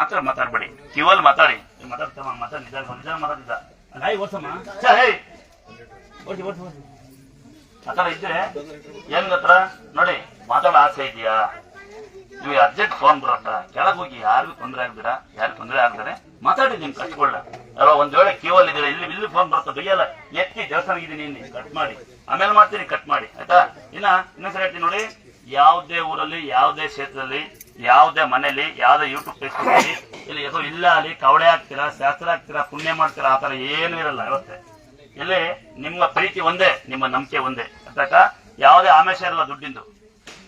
ಮಾತ್ರ ಮಾತಾಡ್ಬೇಡಿ. ಕಿವಲ್ ಮಾತಾಡಿ. ಮಾತಾಡ್ತಮ್ಮ ಮಾತಾಡಿ ನಿಧಾನ ನಿಧಾನ ಮಾತಾಡಿದ್ದ ಓಡ್ಸಮ್ಮ ಓಡಿಸಿ ಓಡಿಸಿ ಓಡಿಸಿ ಮಾತಾಡ ಇದ್ರೆ ಹೆಂಗ ಹತ್ರ? ನೋಡಿ ಮಾತಾಡೋ ಆಸೆ ಇದೆಯಾ? ನೀವು ಅರ್ಜೆಂಟ್ ಫೋನ್ ಬರತ್ತ? ಕೆಳಗೆ ಹೋಗಿ ಯಾರಿಗೂ ತೊಂದರೆ ಆಗ್ಬಿಡ. ಯಾರು ತೊಂದರೆ ಆಗ್ತಾರೆ ಮಾತಾಡಿ ನಿಮ್ ಕಟ್ಕೊಳ್ಳ. ಅಲ್ವಾ ಒಂದ್ ವೇಳೆ ಅಲ್ಲಿ ಇದ್ದೀರಾ ಇಲ್ಲಿ ಇಲ್ಲಿ ಫೋನ್ ಬರುತ್ತೆ? ಬೈಯಲ್ಲ. ಎತ್ತಿ ದೇವಸ್ಥಾನ ಇದೀನಿ ಇಲ್ಲಿ. ಕಟ್ ಮಾಡಿ. ಆಮೇಲೆ ಮಾಡ್ತೀನಿ ಕಟ್ ಮಾಡಿ. ಆಯ್ತಾ? ಇನ್ನ ಇನ್ನೊಂದ್ಸರಿ ಹೇಳ್ತೀನಿ ನೋಡಿ ಯಾವುದೇ ಊರಲ್ಲಿ ಯಾವುದೇ ಕ್ಷೇತ್ರದಲ್ಲಿ ಯಾವುದೇ ಮನೆಯಲ್ಲಿ, ಯಾವುದೇ ಯೂಟ್ಯೂಬ್ ಫೇಸ್ಬುಕ್ ಇಲ್ಲಿ ಎದು ಇಲ್ಲ ಅಲ್ಲಿ ಕವಡೆ ಹಾಕ್ತೀರಾ, ಶಾಸ್ತ್ರ ಹಾಕ್ತೀರಾ, ಪುಣ್ಯ ಮಾಡ್ತೀರಾ ಆತರ ಏನು ಇರಲ್ಲ ಇವತ್ತೆ. ಇಲ್ಲಿ ನಿಮ್ಮ ಪ್ರೀತಿ ಒಂದೇ, ನಿಮ್ಮ ನಂಬಿಕೆ ಒಂದೇ. ಗೊತ್ತಾಯ್ತಾ ಯಾವುದೇ ಆಮೇಶ ಇರಲ್ಲ ದುಡ್ಡಿಂದು.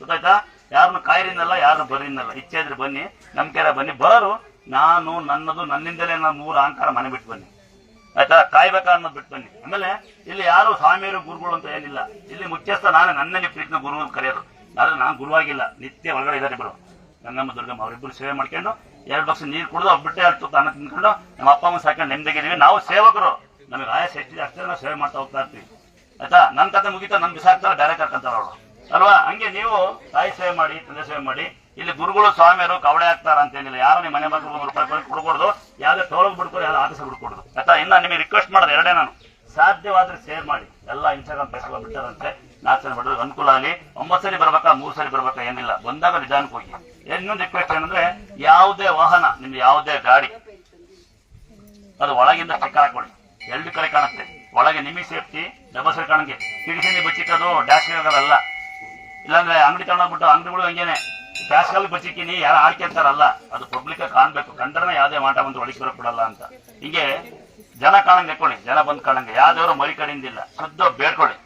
ಗೊತ್ತಾಯ್ತಾ? ಯಾರನ್ನು ಕಾಯಿರಿನಲ್ಲ ಯಾರನ್ನು ಬರೀನಲ್ಲ ಇಚ್ಛೆ ಇದ್ರೆ ಬನ್ನಿ, ನಂಬಿಕೆ ಬನ್ನಿ. ಬರೋರು ನಾನು, ನನ್ನದು, ನನ್ನಿಂದಲೇ ನಾನು ಮೂರು ಅಹಂಕಾರ ಮನೆ ಬಿಟ್ಟು ಬನ್ನಿ. ಆಯ್ತಾ? ಕಾಯ್ಬೇಕಾ ಅನ್ನೋದು ಬಿಟ್ಟು ಬನ್ನಿ. ಆಮೇಲೆ ಇಲ್ಲಿ ಯಾರು ಸ್ವಾಮಿಯರು, ಗುರುಗಳು ಅಂತ ಏನಿಲ್ಲ. ಇಲ್ಲಿ ಮುಖ್ಯಸ್ಥ ನಾನೇ, ನನ್ನಲ್ಲಿ ಪ್ರೀತಿನ ಗುರು ಕರೆಯೋದು. ಆದ್ರೆ ನಾನು ಗುರುವಾಗಿಲ್ಲ. ನಿತ್ಯ ಒಳಗಡೆ ಇದ್ದಾರೆ ಇಬ್ಬರು ಗಂಗಮ್ಮ, ದುರ್ಗಮ್ಮ ಅವರಿಬ್ಬರು ಸೇವೆ ಮಾಡ್ಕೊಂಡು ಎರಡು ಲಕ್ಷ ನೀರು ಕುಡಿದು ಅವ್ರು ಬಿಟ್ಟೆ ಅಷ್ಟು ಅನ್ನ ತಿನ್ಕೊಂಡು ನಮ್ಮ ಅಪ್ಪ ಅಮ್ಮ ಸಾಕೊಂಡು ನೆಮ್ಮದಿಗಿದೀವಿ ನಾವು ಸೇವಕರು. ನಮಗೆ ಆಯಸ್ ಎಷ್ಟಿದೆ ಅಷ್ಟೇ ನಾವು ಸೇವೆ ಮಾಡ್ತಾ ಹೋಗ್ತಾ ಇರ್ತೀವಿ. ಆಯ್ತಾ? ನನ್ನ ಕತೆ ಮುಗಿತಾ ನನ್ ಬಿಸಾಕ್ತಾರೆ, ಬೇರೆ ಕರ್ಕೊಂತಾರ ಅವಳು ಅಲ್ವಾ? ಹಂಗೆ ನೀವು ತಾಯಿ ಸೇವೆ ಮಾಡಿ, ತಂದೆ ಸೇವೆ ಮಾಡಿ, ಇಲ್ಲಿ ಗುರುಗಳು, ಸ್ವಾಮಿಯರು ಕವಡೆ ಆಗ್ತಾರ ಅಂತ ಏನಿಲ್ಲ. ಯಾರು ನಿಮ್ಮ ಮನೆ ಮಕ್ಕಳು ಕೊಡ್ಬಾರ್ದು ಯಾವ್ದೇ ತೋಳಗ್ ಬಿಡ್ಕೊಡು ಯಾವ್ದು ಆಟಸ ಬಿಡ್ಕೊಡ್ದು. ಆಯ್ತಾ? ಇನ್ನ ನಿಮಗೆ ರಿಕ್ವೆಸ್ಟ್ ಮಾಡೋದು, ಎರಡೇ ನಾನು. ಸಾಧ್ಯವಾದ್ರೆ ಶೇರ್ ಮಾಡಿ. ಎಲ್ಲ ಇನ್ಸ್ಟಾಗ್ರಾಮ್ ಫೇಸ್ಬುಕ್ ಬಿಟ್ಟಾರಂತೆ ನಾಲ್ಕು ಬಿಡೋದು ಅನುಕೂಲ ಆಗಲಿ. ಒಂಬತ್ತು ಸರಿ ಬರ್ಬೇಕಾ, ಮೂರು ಸರಿ ಬರ್ಬೇಕಾ ಏನಿಲ್ಲ. ಬಂದಾಗ ನಿಧಾನಕ್ಕೆ ಹೋಗಿ. ಇನ್ನೊಂದು ರಿಕ್ವೆಸ್ಟ್ ಏನಂದ್ರೆ, ಯಾವುದೇ ವಾಹನ, ನಿಮ್ಗೆ ಯಾವುದೇ ಗಾಡಿ, ಅದು ಒಳಗಿಂದ ಸ್ಟಿಕ್ ಹಾಕೊಳ್ಳಿ. ಎರಡು ಕಡೆ ಕಾಣುತ್ತೆ. ಒಳಗೆ ನಿಮಗೆ ಸೇಫ್ಟಿ ಡಬಲ್ ಸೈಡ್ ಕಾಣಂಗೆ. ಕಿಡಿಸಿಂದ ಬಚ್ಚಿಟ್ಟದು ಡ್ಯಾಶ್ ಅಲ್ಲ ಇಲ್ಲಾಂದ್ರೆ ಅಂಗಡಿ ತಗೊಂಡೋಗ್ಬಿಟ್ಟು ಅಂಗಡಿಗಳು ಹಂಗೇನೆ. ಡ್ಯಾಶ್ಗಳಲ್ಲಿ ಬಚ್ಚಿಕ್ಕಿನಿ, ಯಾರು ಆಡ್ಕೊಂತಾರಲ್ಲ ಅದು ಪಬ್ಲಿಕ್ ಕಾಣ್ಬೇಕು. ಕಂಡ್ರೆ ಯಾವುದೇ ಮಾಟ ಬಂದು ಒಳಗೆ ಬರೋ ಕೊಡಲ್ಲ ಅಂತ. ಹಿಂಗೆ ಜನ ಕಾಣಂಗೆ ಹಾಕೊಳ್ಳಿ ಜನ ಬಂದ್ ಕಾಣಂಗೆ ಯಾವ್ದವ್ರು ಮರಿ ಕಡಿಂದಿಲ್ಲ ಶುದ್ಧ ಬೇಡ್ಕೊಳ್ಳಿ.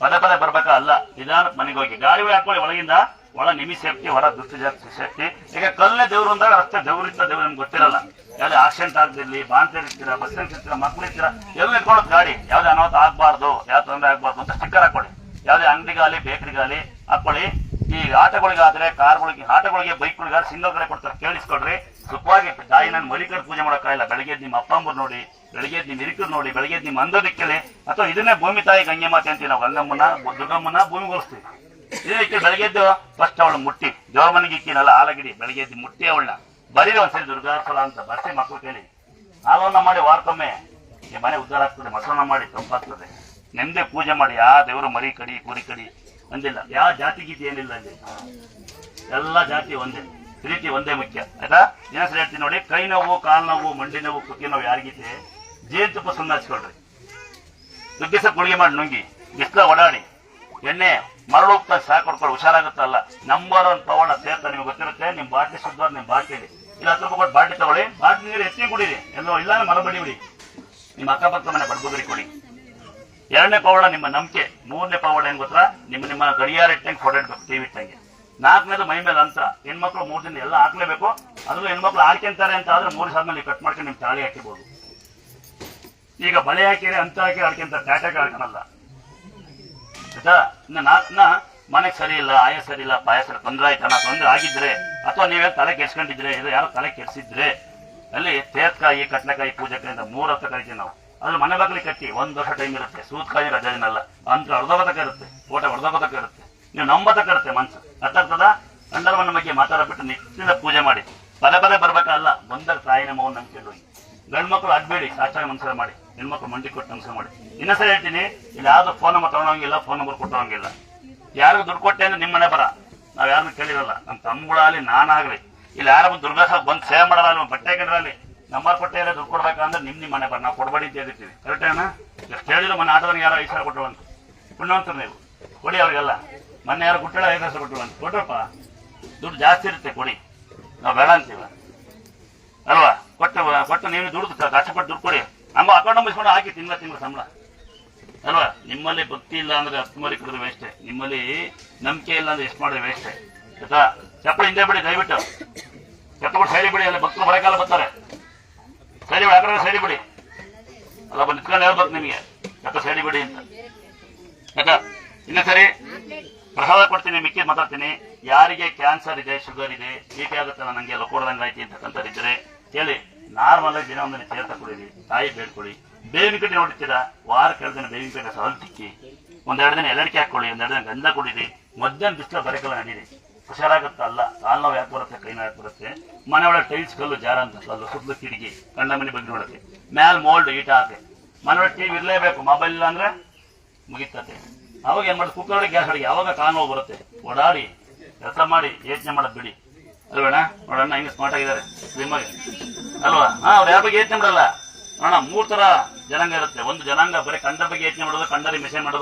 ಪದೇ ಪದೇ ಬರ್ಬೇಕ? ಅಲ್ಲ. ನಿಧಾನ ಮನೆಗೆ ಹೋಗಿ. ಗಾಡಿ ಹಾಕೊಳ್ಳಿ ಒಳಗಿಂದ ಒಳ ನಿಮಿ ಸೇಫ್ಟಿ ಹೊರ ದುಷ್ಟ ಸೇಫ್ಟಿ ಈಗ ಕಲ್ಲೇ ದೇವ್ರು ಅಂದಾಗ ಅಷ್ಟೇ ದೇವ್ರಿದ್ದ ದೇವ್ರು ನಿಮ್ಗೆ ಗೊತ್ತಿರಲ್ಲ. ಯಾವ್ದು ಆಕ್ಸಿಡೆಂಟ್ ಆಗದಿರ್ಲಿ ಬಾಂತಿ ಇರ್ತೀರಾ ಬಸ್ ಇರ್ತೀರಾ, ಮಕ್ಳು ಇರ್ತೀರಾ, ಎಲ್ಲ ಇಟ್ಕೊಳ್ಳೋದು ಗಾಡಿ? ಯಾವ್ದು ಅನಾಹುತ ಆಗ್ಬಾರ್ದು ಯಾವ ತೊಂದರೆ ಆಗ್ಬಾರ್ದು ಅಂತ ಸ್ಟಿಕ್ಕರ್ ಹಾಕೊಳ್ಳಿ ಯಾವ್ದೇ ಅಂಗಡಿಗಾಲಿ ಬೇಕರಿಗಾಲಿ ಹಾಕೊಳ್ಳಿ ಈ ಆಟೋಗಳಿಗಾದ್ರೆ, ಕಾರ್ಗಳಿಗೆ, ಆಟೋಗಳಿಗೆ, ಬೈಕ್ಗಳಿಗಾದ್ರೆ, ಸಿಂಗಲ್ ಕಡೆ ಕೊಡ್ತಾರೆ. ಕೇಳಿಸ್ಕೊಡ್ರಿ ಸುಖವಾಗಿ ತಾಯಿ ನಾನು ಮಲಿಕರ್ ಪೂಜೆ ಮಾಡೋಕ್ಕಾಗಿಲ್ಲ ಬೆಳಗ್ಗೆ ನಿಮ್ಮ ಅಪ್ಪ ಅಮ್ಮರು ನೋಡಿ, ಬೆಳಗ್ಗೆ ನಿಮ್ಮ ಹಿರಿಕರು ನೋಡಿ, ಬೆಳಗ್ಗೆ ನಿಮ್ಮ ಅಂದದಿಕ್ಕಲೆ. ಅಥವಾ ಇದನ್ನೇ ಭೂಮಿ ತಾಯಿ ಗಂಗೆ ಮಾತೆ ಅಂತೀವಿ ನಾವು. ಗಂಗಮ್ಮನ ದುರ್ಗಮ್ಮನ ಭೂಮಿಗೋಸ್ತೀವಿ ಬೆಳಗ್ಗೆ ಎದ್ದು ಫಸ್ಟ್ ಅವಳು ಮುಟ್ಟಿ. ದೇವರ ಮನೆಗೆ ಇಕ್ಕಿನಲ್ಲ ಆಲಗಿಡಿ ಬೆಳಗ್ಗೆ ಎದ್ದು ಮುಟ್ಟಿ ಅವಳನ್ನ. ಬರೀರಿ ಒಂದ್ಸರಿ ಸ್ಥಳ ಅಂತ ಬರ್ಸಿ ಮಕ್ಕಳು ಕೇಳಿ. ಹಾಲವನ್ನ ಮಾಡಿ ವಾರಕ್ಕೊಮ್ಮೆ. ಈ ಮನೆ ಉದ್ಧಾರ ಆಗ್ತದೆ ಮಸನ ಮಾಡಿ ತಂಪಾಗ್ತದೆ. ನೆಮ್ಮದೇ ಪೂಜೆ ಮಾಡಿ. ಆ ದೇವರು ಮರಿ ಕಡಿ, ಕುರಿ ಕಡಿ ಅಂದಿಲ್ಲ. ಯಾವ ಜಾತಿ ಗೀತಿ ಏನಿಲ್ಲ ಅಲ್ಲಿ ಎಲ್ಲ ಜಾತಿ ಒಂದೇ. ಪ್ರೀತಿ ಒಂದೇ ಮುಖ್ಯ, ಆಯ್ತಾ? ಇನ್ನೊಂದ್ಸರಿ ಹೇಳ್ತೀನಿ ನೋಡಿ, ಕೈ ನೋವು, ಕಾಲು ನೋವು, ಮಂಡಿ ನೋವು, ಕುಕ್ಕಿ ನೋವು ಯಾರಿಗಿದೆ ಜೇನುತುಪ್ಪ ಸುಣ್ಣ ಹಚ್ಕೊಳ್ರಿ. ನುಗ್ಗಿಸ ಗುಳಿಗೆ ಮಾಡಿ ನುಂಗಿ ಬಿಸ್ಲ ಓಡಾಡಿ, ಎಣ್ಣೆ ಮರಳು ಸಾಕ್ ಕೊಡ್ಕೊಳ್ಳಿ ಹುಷಾರಾಗುತ್ತಲ್ಲ, ನಂಬರ್ ಒನ್ ಪವಾಡ ಸೇರ್ತಾ ನಿಮ್ಗೆ ಗೊತ್ತಿರುತ್ತೆ ನಿಮ್ಮ ಬಾಟ್ಲಿ ಶುದ್ಧ ನಿಮ್ಮ ಬಾಟ್ಲಿ ಇಲ್ಲ ಹತ್ತು ರೂಪಾಯಿ ಕೊಟ್ಟು ಬಾಟ್ಲಿ ತಗೊಳ್ಳಿ, ಬಾಟ್ಲಿ ನೀರು ಎತ್ತಿ ಕುಡೀರಿ. ಎಲ್ಲೋ ಇಲ್ಲ ಮರ ಬಡಿ ಬಿಡಿ. ನಿಮ್ಮ ಅಕ್ಕಪಕ್ಕ ಮನೆ ಬಡ್ಬೋದ್ರಿ ಕೊಡಿ. ಎರಡನೇ ಪವಾಡ ನಿಮ್ಮ ನಂಬಿಕೆ, ಮೂರನೇ ಪವಾಡ ಏನ್ ಗೊತ್ತಾ? ನಿಮ್ಮ ನಿಮ್ಮ ಗಡಿಯಾರ ಇಟ್ಟಂಗೆ ಫೋಟೋ ಇಡ್ಬೇಕು ಟಿವಿ ಇಟ್ಟಂಗೆ. ನಾಲ್ಕನೇದು ಮೈ ಮೇಲೆ ಅಂತ. ಹೆಣ್ಮಕ್ಳು ಮೂರ್ ದಿನ ಎಲ್ಲ ಹಾಕ್ಲೇಬೇಕು. ಅದ್ರಲ್ಲೂ ಹೆಣ್ಮಕ್ಳು ಹಾಕ್ಯಂತಾರೆ ಅಂತ ಆದ್ರೆ ಮೂರು ಸಾವಿರ ನೀವು ಕಟ್ ಮಾಡ್ಕೊಂಡು ನಿಮ್ ತಾಳಿ ಹಾಕಿಬಹುದು ಈಗ ಬಳೆ ಹಾಕಿರಿ ಅಂತ ಹಾಕಿ ಹಾಡ್ಕೊಂತ ಟ್ಯಾಟಾಗಿ ಹಾಕೋಣಲ್ಲ ಆಯ್ತಾ? ನಾಲ್ಕನ ಮನೆಗೆ ಸರಿ ಇಲ್ಲ, ಆಯ ಸರಿ ಇಲ್ಲ, ಪಾಯ ಸರಿ ತೊಂದರೆ ಆಯ್ತಾನ ತೊಂದರೆ ಆಗಿದ್ರೆ ಅಥವಾ ನೀವೇನು ತಲೆ ಕೆಡ್ಸ್ಕೊಂಡಿದ್ರೆ, ಇದು ಯಾರೋ ತಲೆ ಕೆಡ್ಸಿದ್ರೆ ಅಲ್ಲಿ ತೇತ್ಕಾಯಿ ಕಟ್ಲೆಕಾಯಿ ಪೂಜೆಕರಿಂದ ಮೂರ್ ಹತ್ತು ಕರಿತೀವಿ ನಾವು. ಅದ್ರ ಮನೆ ಬಾಗಿಲಿಗೆ ಕಟ್ಟಿ ಒಂದ್ ವರ್ಷ ಟೈಮ್ ಇರುತ್ತೆ. ಸೂತ್ಕಾಯಿ ರಜಾ ದಿನಲ್ಲ ಅಂತ ಬದಕ ಇರುತ್ತೆ. ಊಟ ಬದಕ ಇರುತ್ತೆ. ನೀವು ನಂಬತಕ ಇರುತ್ತೆ ಮನ್ಸು. ಅರ್ಥಾಗ್ತದ ಗಂಡರವನ್ನ ಬಗ್ಗೆ ಮಾತಾಡಬಿಟ್ಟು ನಿಶ್ಚಿತ ಪೂಜೆ ಮಾಡಿ. ಪದೇ ಪದೇ ಬರ್ಬೇಕಲ್ಲ, ಬಂದಾಗ ತಾಯಿನ ನಮ್ಮವನ್ನ ಗಂಡು ಮಕ್ಕಳು ಅಡ್ಬೇಡಿ, ಸಾಚಾರ ನಮಸ್ಕಾರ ಮಾಡಿ. ಹೆಣ್ಮಕ್ಳು ಮಂಡಿ ಕೊಟ್ಟು ನಮಸ್ಕಾರ ಮಾಡಿ. ಇನ್ನೊಂದ್ಸರಿ ಹೇಳ್ತೀನಿ, ಇಲ್ಲಿ ಯಾವ್ದು ಫೋನ್ ನಂಬರ್ ತಗೊಂಡಂಗಿಲ್ಲ ಫೋನ್ ನಂಬರ್ ಕೊಟ್ಟೋಂಗಿಲ್ಲ. ಯಾರಿಗೂ ದುಡ್ಡು ಕೊಟ್ಟೆ ಅಂದ್ರೆ ನಿಮ್ಮನೆ ಬರ. ನಾವ್ ಯಾರನ್ನು ಕೇಳಿರಲ್ಲ. ನಮ್ಮ ತಮ್ಮಗಳಾಗಲಿ ನಾನಾಗ್ಲಿ. ಇಲ್ಲಿ ಯಾರ ಬಂದು ದುರ್ಗಾಸ ಬಂದು ಸೇವೆ ಮಾಡಲ್ಲ ಬಟ್ಟೆ ಕಂಡ್ರಲ್ಲಿ. ನಂಬರ್ ಕೊಟ್ಟೆ ಎಲ್ಲ ದುಡ್ಡು ಕೊಡ್ಬೇಕಂದ್ರೆ ನಿಮ್ ನಿಮ್ಮ ಮನೆ ಬರ. ನಾವು ಕೊಡಬೇಡಿ ಅಂತ ಹೇಳಿರ್ತೀವಿ. ಕರೆಕ್ಟೇನಾ ಎಷ್ಟು ಹೇಳಿದ್ರು ಮನೆ ಆಟೋದನಿಗೆ ಯಾರೋ ಐದು ಸಾವಿರ ಅಂತ. ಪುಣ್ಯವಂತರು ನೀವು. ಕೊಡಿ ಅವ್ರಿಗೆಲ್ಲ. ಮೊನ್ನೆ ಯಾರು ಕೊಟ್ಟಳ ಐದು ಸಾವಿರ ಕೊಟ್ಟರು ಅಂತ. ಕೊಟ್ರಪ್ಪ ದುಡ್ಡು ಜಾಸ್ತಿ ಇರುತ್ತೆ, ಕೊಡಿ. ನಾವು ಬೇಡ ಅಂತೀವ. ಅಲ್ವಾ? ಕೊಟ್ಟು ಕೊಟ್ಟು ನೀವು ದುಡ್ಡು ಕಷ್ಟಪಟ್ಟು ದುಡ್ಡು ಕೊಡಿ. ನಮ್ಮ ಅಕೌಂಟ್ ನಂಬಿಸ್ಕೊಂಡು ಹಾಕಿ ತಿಂಗಳ ತಿಂಗಳ ಸಂಬಳ. ಅಲ್ವಾ? ನಿಮ್ಮಲ್ಲಿ ಭಕ್ತಿ ಇಲ್ಲ ಅಂದ್ರೆ ಹತ್ತು ಮರಿ ಕುಡಿದ್ರೆ ವೇಸ್ಟೆ ನಿಮ್ಮಲ್ಲಿ ನಂಬಿಕೆ ಇಲ್ಲ ಅಂದ್ರೆ ಎಷ್ಟು ಮಾಡಿದ್ರೆ ವೇಸ್ಟೆ ಆಯ್ತಾ ಚಪ್ಪಳ ಹಿಂದೆ ಬಿಡಿ, ದಯವಿಟ್ಟು. ಚಪ್ಪಳ ಸೈಡಿ ಬಿಡಿ, ಅಲ್ಲಿ ಭಕ್ತರು ಬರಕಾಲ ಬರ್ತಾರೆ. ಸೈಡಿ ಬಿಡಿ ಯಾಕಂದ್ರೆ ಸೈಡಿ ಬಿಡಿ. ಅಲ್ಲ ನಿಂತ್ಕೊಂಡು ಹೇಳ್ಬೇಕು ನಿಮಗೆ. ಚಪ್ಪ ಸೈಡಿ ಬಿಡಿ ಅಂತ. ಆಯ್ತಾ ಇನ್ನ ಸರಿ ಪ್ರಸಾದ ಕೊಡ್ತೀನಿ ಮಿಕ್ಕಿ ಮಾತಾಡ್ತೀನಿ. ಯಾರಿಗೆ ಕ್ಯಾನ್ಸರ್ ಇದೆ ಶುಗರ್ ಇದೆ ಪಿ ಆಗುತ್ತಲ್ಲ, ನಂಗೆ ಎಲ್ಲ ಕೊಡದಂಗೆ ಐತಿ ಅಂತಕ್ಕಂಥದ್ದಿದ್ರೆ ಹೇಳಿ ನಾರ್ಮಲ್ ಆಗಿ ದಿನ ಒಂದನ್ನು ಚೇರ್ ಕುಡೀರಿ ತಾಯಿ ಬೇಡ್ಕೊಳ್ಳಿ. ಬೇವಿನ ಕಡ್ಡಿ ನೋಡ್ತೀರಾ? ವಾರ ಎರಡು ದಿನ ಬೇವಿನ ಕಡೆ ಸವಲ್ ತಿಕ್ಕಿ, ಒಂದೆರಡು ದಿನ ಎಲ್ಲಡಿಕೆ ಹಾಕೊಳ್ಳಿ ಒಂದೆರಡು ದಿನ ಗಂಧ ಕೊಡಿರಿ. ಮಧ್ಯಾಹ್ನ ಬಿಸಿಲು ಬರಕಲ್ಲ ನಡೀರಿ. ಹುಷಾರಾಗುತ್ತೆ ಅಲ್ಲ? ನೋವು ಯಾಕೆ ಬರುತ್ತೆ, ಕೈ ಯಾಕೆ ಬರುತ್ತೆ? ಮನೆ ಒಳಗೆ ಟೈಲ್ಸ್ ಕಲ್ಲು ಜಾರ ಅಂತ ಅಲ್ಲ ಸುತ್ತಲೂ ಕಿಟಕಿ ಕಂಡ ಮನೆ ಬಗ್ಗೆ ನೋಡುತ್ತೆ. ಮ್ಯಾಲ್ ಮೋಲ್ಡ್ ಈಟ ಹಾಕಿ ಮನೆ ಒಳಗೆ ಟಿವಿ ಇರಲೇಬೇಕು ಮೊಬೈಲ್ ಇಲ್ಲ ಅಂದ್ರೆ ಮುಗಿತತೆ. ಅವಾಗ ಏನ್ ಮಾಡಿ ಕುಕ್ಕರ್ ಗ್ಯಾಸ್ ಅಡಿಗೆ ಯಾವಾಗ ಕಾಲು ನೋವು ಬರುತ್ತೆ? ಓಡಾಡಿ ಕೆಲಸ ಮಾಡಿ, ಯೋಚನೆ ಮಾಡೋದು ಬಿಡಿ. ಅಲ್ವೇಣ ನೋಡೋಣ ಹಿಂಗೆ ಸ್ಮಾರ್ಟ್ ಆಗಿದ್ದಾರೆ. ಸ್ಲಿಮ್ ಆಗಿ ಅಲ್ವಾ? ಹಾ, ಅವ್ರು ಯಾರ ಬಗ್ಗೆ ಯೋಚನೆ ಮಾಡಲ್ಲ? ನೋಡೋಣ ಮೂರ್ ತರ ಜನಾಂಗ ಇರುತ್ತೆ. ಒಂದು ಜನಾಂಗ ಬರೀ ಕಂಡ ಬಗ್ಗೆ ಯೋಚನೆ ಮಾಡೋದು ಕಂಡರಿ ಮೆಸೇಜ್ ಮಾಡೋದು